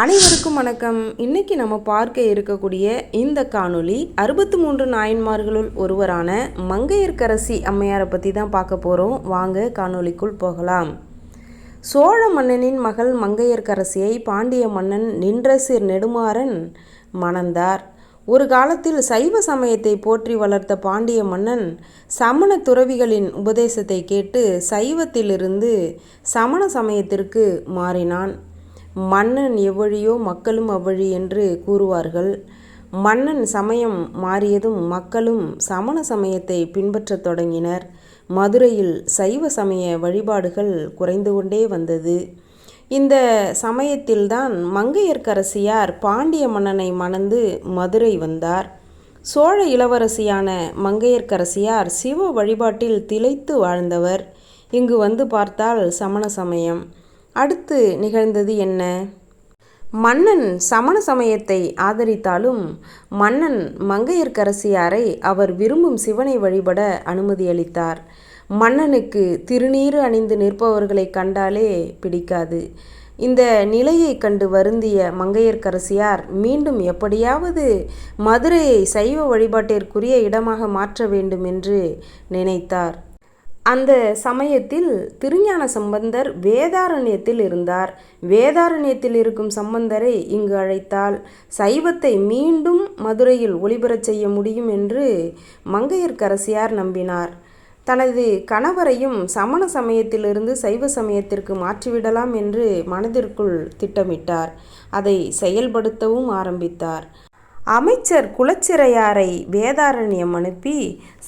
அனைவருக்கும் வணக்கம். இன்னைக்கு நம்ம பார்க்க இருக்கக்கூடிய இந்த காணொளி அறுபத்தி மூன்று நாயன்மார்களுள் ஒருவரான மங்கையர்க்கரசி அம்மையாரை பற்றி தான் பார்க்க போகிறோம் வாங்க காணொளிக்குள் போகலாம். சோழ மன்னனின் மகள் மங்கையர்க்கரசியை பாண்டிய மன்னன் நின்றசிர் நெடுமாறன் மணந்தார். ஒரு காலத்தில் சைவ சமயத்தை போற்றி வளர்த்த பாண்டிய மன்னன் சமண துறவிகளின் உபதேசத்தை கேட்டு சைவத்திலிருந்து சமண சமயத்திற்கு மாறினான். மன்னன் எவ்வழியோ மக்களும் அவ்வழி என்று கூறுவார்கள். மன்னன் சமயம் மாறியதும் மக்களும் சமண சமயத்தை பின்பற்றத் தொடங்கினர். மதுரையில் சைவ சமய வழிபாடுகள் குறைந்து கொண்டே வந்தது. இந்த சமயத்தில்தான் மங்கையர்க்கரசியார் பாண்டிய மன்னனை மணந்து மதுரை வந்தார். சோழ இளவரசியான மங்கையர்க்கரசியார் சிவ வழிபாட்டில் திளைத்து வாழ்ந்தவர். இங்கு வந்து பார்த்தால் சமண சமயம். அடுத்து நிகழ்ந்தது என்ன? மன்னன் சமண சமயத்தை ஆதரித்தாலும் மன்னன் மங்கையர்க்கரசியாரை அவர் விரும்பும் சிவனை வழிபட அனுமதியளித்தார். மன்னனுக்கு திருநீறு அணிந்து நிற்பவர்களை கண்டாலே பிடிக்காது. இந்த நிலையை கண்டு வருந்திய மங்கையர்க்கரசியார் மீண்டும் எப்படியாவது மதுரையை சைவ வழிபாட்டிற்குரிய இடமாக மாற்ற வேண்டும் என்று நினைத்தார். அந்த சமயத்தில் திருஞான சம்பந்தர் வேதாரண்யத்தில் இருந்தார். வேதாரண்யத்தில் இருக்கும் சம்பந்தரை இங்கு அழைத்தால் சைவத்தை மீண்டும் மதுரையில் ஒளிபரச் செய்ய முடியும் என்று மங்கையர்க்கரசியார் நம்பினார். தனது கணவரையும் சமண சமயத்திலிருந்து சைவ சமயத்திற்கு மாற்றிவிடலாம் என்று மனதிற்குள் திட்டமிட்டார். அதை செயல்படுத்தவும் ஆரம்பித்தார். அமைச்சர் குலச்சிறையாரை வேதாரண்யம் அனுப்பி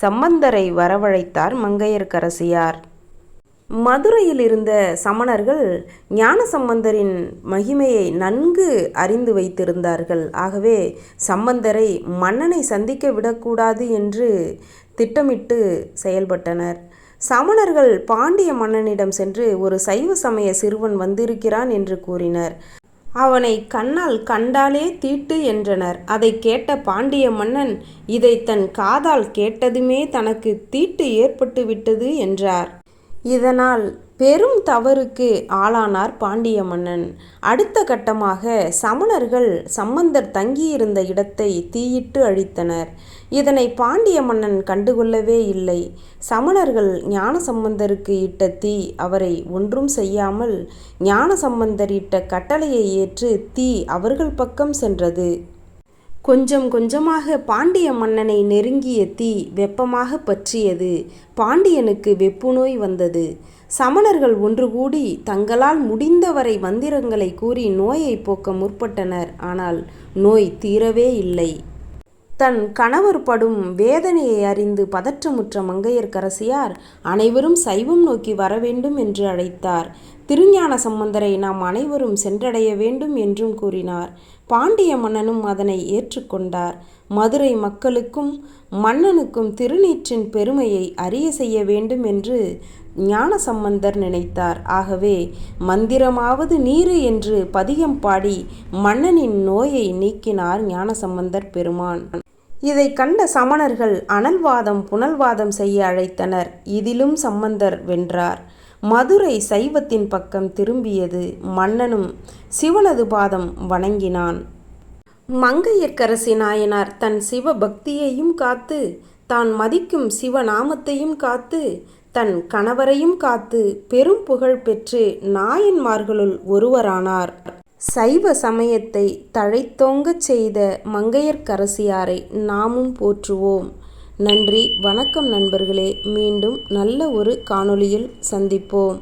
சம்பந்தரை வரவழைத்தார் மங்கையர்க்கரசியார். மதுரையில் இருந்த சமணர்கள் ஞான சம்பந்தரின் மகிமையை நன்கு அறிந்து வைத்திருந்தார்கள். ஆகவே சம்பந்தரை மன்னனை சந்திக்க விடக்கூடாது என்று திட்டமிட்டு செயல்பட்டனர். சமணர்கள் பாண்டிய மன்னனிடம் சென்று ஒரு சைவ சமய சிறுவன் வந்திருக்கிறான் என்று கூறினர். அவனை கண்ணால் கண்டாலே தீட்டு என்றனர். அதை கேட்ட பாண்டிய மன்னன் இதை தன் காதால் கேட்டதுமே தனக்கு தீட்டு ஏற்பட்டு விட்டது என்றார். இதனால் பெரும் தவறுக்கு ஆளானார் பாண்டிய மன்னன். அடுத்த கட்டமாக சமணர்கள் சம்பந்தர் தங்கியிருந்த இடத்தை தீயிட்டு அழித்தனர். இதனை பாண்டிய மன்னன் கண்டுகொள்ளவே இல்லை. சமணர்கள் ஞான சம்பந்தருக்கு இட்ட தீ அவரை ஒன்றும் செய்யாமல் ஞான சம்பந்தர் இட்ட கட்டளையை ஏற்று தீ அவர்கள் பக்கம் சென்றது. கொஞ்சம் கொஞ்சமாக பாண்டிய மன்னனை நெருங்கிய தீ வெப்பமாக பற்றியது. பாண்டியனுக்கு வெப்புநோய் வந்தது. சமணர்கள் ஒன்று கூடி தங்களால் முடிந்தவரை மந்திரங்களை கூறி நோயை போக்க முற்பட்டனர். ஆனால் நோய் தீரவே இல்லை. தன் கணவர் படும் வேதனையை அறிந்து பதற்றமுற்ற மங்கையர்க்கரசியார் அனைவரும் சைவம் நோக்கி வர வேண்டும் என்று அழைத்தார். திருஞான சம்பந்தரை நாம் அனைவரும் சென்றடைய வேண்டும் என்றும் கூறினார். பாண்டிய மன்னனும் அதனை ஏற்றுக்கொண்டார் மதுரை மக்களுக்கும் மன்னனுக்கும் திருநீற்றின் பெருமையை அறிய செய்ய வேண்டும் என்று ஞான சம்பந்தர் நினைத்தார். ஆகவே மந்திரமாவது நீரு என்று பதிகம் பாடி மன்னனின் நோயை நீக்கினார் ஞானசம்பந்தர் பெருமான். இதை கண்ட சமணர்கள் அனல்வாதம் புனல்வாதம் செய்ய அழைத்தனர். இதிலும் சம்பந்தர் வென்றார். மதுரை சைவத்தின் பக்கம் திரும்பியது மன்னனும் சிவனது பாதம் வணங்கினான். மங்கையர்க்கரசி நாயனார் தன் சிவ பக்தியையும் காத்து தான் மதிக்கும் சிவநாமத்தையும் காத்து தன் கணவரையும் காத்து பெரும் புகழ் பெற்று நாயன்மார்களுள் ஒருவரானார். சைவ சமயத்தை தழைத்தோங்கச் செய்த மங்கையர்க்கரசியாரை நாமும் போற்றுவோம். நன்றி. வணக்கம் நண்பர்களே. மீண்டும் நல்ல ஒரு காணொளியில் சந்திப்போம்.